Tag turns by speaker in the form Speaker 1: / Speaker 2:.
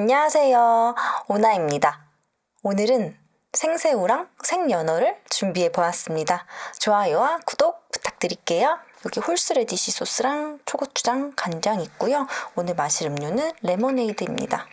Speaker 1: 안녕하세요. 오나입니다. 오늘은 생새우랑 생연어를 준비해 보았습니다. 좋아요와 구독 부탁드릴게요. 여기 홀스레디시 소스랑 초고추장, 간장 있고요. 오늘 마실 음료는 레모네이드입니다.